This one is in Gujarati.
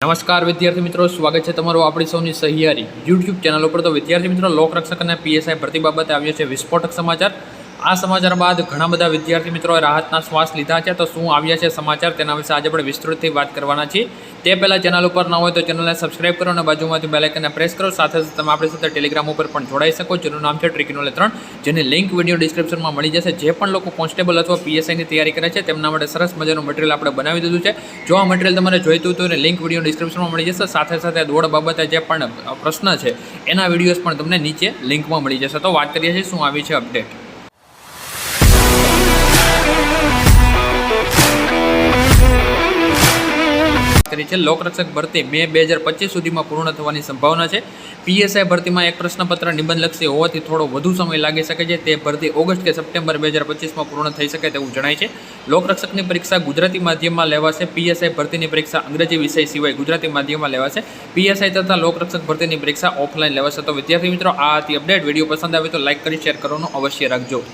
નમસ્કાર વિદ્યાર્થી મિત્રો, સ્વાગત છે તમારું આપણી સૌની સહિયારી યુટ્યુબ ચેનલ ઉપર. તો વિદ્યાર્થી મિત્રો, લોકરક્ષક અને પીએસઆઈ ભરતી બાબતે આવ્યો છે વિસ્ફોટક સમાચાર. આ સમાચાર બાદ ઘણા બધા વિદ્યાર્થી મિત્રોએ રાહતના શ્વાસ લીધા છે. તો શું આવ્યા છે સમાચાર તેના વિશે આજે આપણે વિસ્તૃતથી વાત કરવાના છીએ. તે પહેલાં ચેનલ ઉપર ન હોય તો ચેનલને સબસ્ક્રાઇબ કરો અને બાજુમાંથી બેલાઇકનને પ્રેસ કરો. સાથે સાથે તમે આપણી સાથે ટેલિગ્રામ ઉપર પણ જોડાઈ શકો. જેનું નામ છે ટ્રિકનોલે ત્રણ. જેની લિંક વીડિયો ડિસ્ક્રિપ્શનમાં મળી જશે. જે પણ લોકો કોન્સ્ટેબલ અથવા પીએસઆઈની તૈયારી કરે છે તેમના માટે સરસ મજાનું મટીરિયલ આપણે બનાવી દીધું છે. જો આ મટીરિયલ તમારે જોઈતું હતું એને લિંક વીડિયો ડિસ્ક્રિપ્શનમાં મળી જશે. સાથે સાથે દોડ બાબતે જે પણ પ્રશ્ન છે એના વિડીયોઝ પણ તમને નીચે લિંકમાં મળી જશે. તો વાત કરીએ છીએ શું આવી છે અપડેટ. કરી છે. લોકરક્ષક ભરતી મે બે હજાર પચીસ સુધીમાં પૂર્ણ થવાની સંભાવના છે. પીએસઆઈ ભરતીમાં એક પ્રશ્નપત્ર નિબંધલક્ષી હોવાથી થોડો વધુ સમય લાગી શકે છે. તે ભરતી ઓગસ્ટ કે સપ્ટેમ્બર બે હજાર પચીસમાં પૂર્ણ થઈ શકે તેવું જણાય છે. લોકરક્ષકની પરીક્ષા ગુજરાતી માધ્યમમાં લેવાશે. પીએસઆઈ ભરતીની પરીક્ષા અંગ્રેજી વિષય સિવાય ગુજરાતી માધ્યમમાં લેવાશે. પીએસઆઈ તથા લોકરક્ષક ભરતીની પરીક્ષા ઓફલાઈન લેવાશે. તો વિદ્યાર્થી મિત્રો, આ હતી અપડેટ. વીડિયો પસંદ આવે તો લાઇક કરી, શેર કરવાનું અવશ્ય રાખજો.